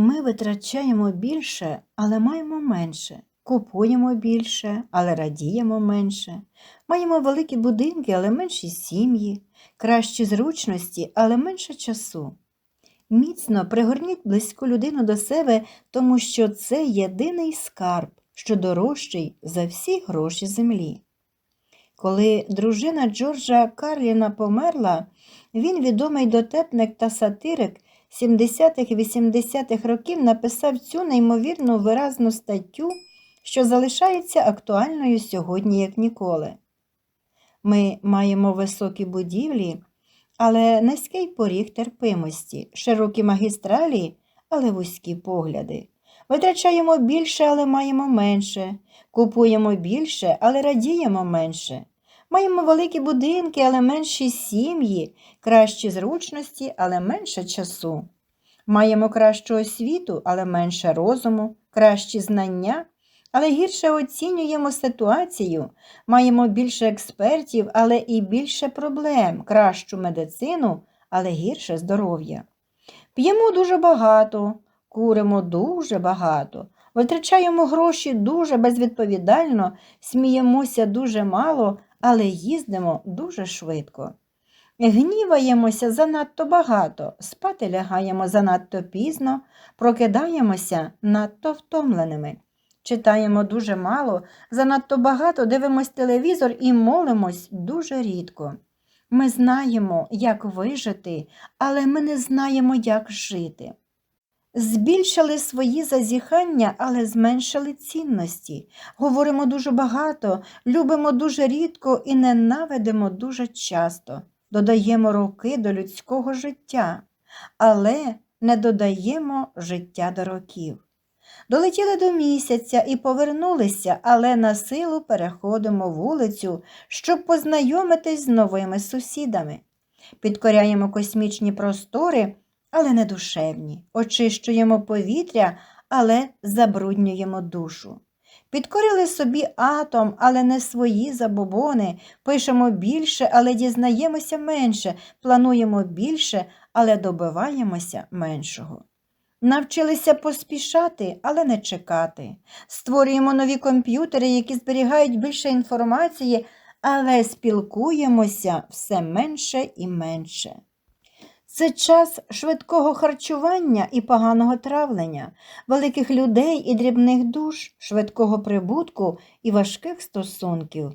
Ми витрачаємо більше, але маємо менше. Купуємо більше, але радіємо менше. Маємо великі будинки, але менші сім'ї, кращі зручності, але менше часу. Міцно пригорніть близьку людину до себе, тому що це єдиний скарб, що дорожчий за всі гроші землі. Коли дружина Джорджа Карліна померла, він, відомий дотепник та сатирик, 70-х і 80-х років написав цю неймовірно виразну статтю, що залишається актуальною сьогодні як ніколи. Ми маємо високі будівлі, але низький поріг терпимості, широкі магістралі, але вузькі погляди. Витрачаємо більше, але маємо менше, купуємо більше, але радіємо менше. Маємо великі будинки, але менші сім'ї, кращі зручності, але менше часу. Маємо кращу освіту, але менше розуму, кращі знання, але гірше оцінюємо ситуацію. Маємо більше експертів, але і більше проблем, кращу медицину, але гірше здоров'я. П'ємо дуже багато, куримо дуже багато, витрачаємо гроші дуже безвідповідально, сміємося дуже мало, але їздимо дуже швидко. Гніваємося занадто багато, спати лягаємо занадто пізно, прокидаємося надто втомленими. Читаємо дуже мало, занадто багато дивимось телевізор і молимось дуже рідко. Ми знаємо, як вижити, але ми не знаємо, як жити. Збільшили свої зазіхання, але зменшили цінності. Говоримо дуже багато, любимо дуже рідко і ненавидимо дуже часто. Додаємо роки до людського життя, але не додаємо життя до років. Долетіли до місяця і повернулися, але на силу переходимо вулицю, щоб познайомитись з новими сусідами. Підкоряємо космічні простори, але не душевні, очищуємо повітря, але забруднюємо душу. Підкорили собі атом, але не свої забобони, пишемо більше, але дізнаємося менше, плануємо більше, але добиваємося меншого. Навчилися поспішати, але не чекати. Створюємо нові комп'ютери, які зберігають більше інформації, але спілкуємося все менше і менше. Це час швидкого харчування і поганого травлення, великих людей і дрібних душ, швидкого прибутку і важких стосунків,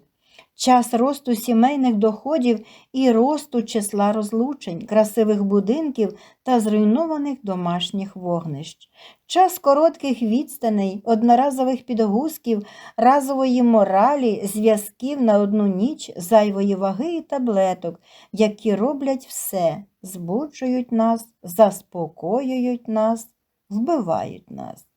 час росту сімейних доходів і росту числа розлучень, красивих будинків та зруйнованих домашніх вогнищ, час коротких відстаней, одноразових підгузків, разової моралі, зв'язків на одну ніч, зайвої ваги і таблеток, які роблять все, збуджують нас, заспокоюють нас, вбивають нас.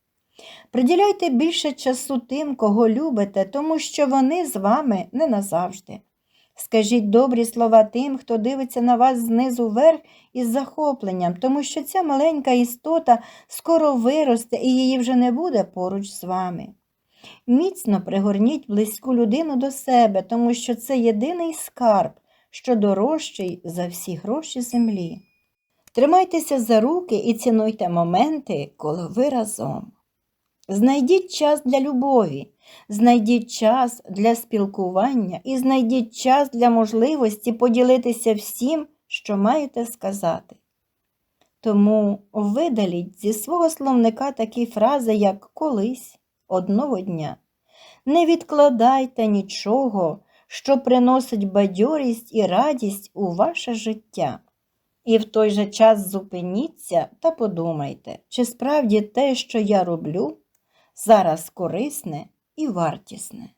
Приділяйте більше часу тим, кого любите, тому що вони з вами не назавжди. Скажіть добрі слова тим, хто дивиться на вас знизу вверх із захопленням, тому що ця маленька істота скоро виросте і її вже не буде поруч з вами. Міцно пригорніть близьку людину до себе, тому що це єдиний скарб, що дорожчий за всі гроші землі. Тримайтеся за руки і цінуйте моменти, коли ви разом. Знайдіть час для любові, знайдіть час для спілкування і знайдіть час для можливості поділитися всім, що маєте сказати. Тому видаліть зі свого словника такі фрази, як колись, одного дня. Не відкладайте нічого, що приносить бадьорість і радість у ваше життя. І в той же час зупиніться та подумайте, чи справді те, що я роблю, зараз корисне і вартісне.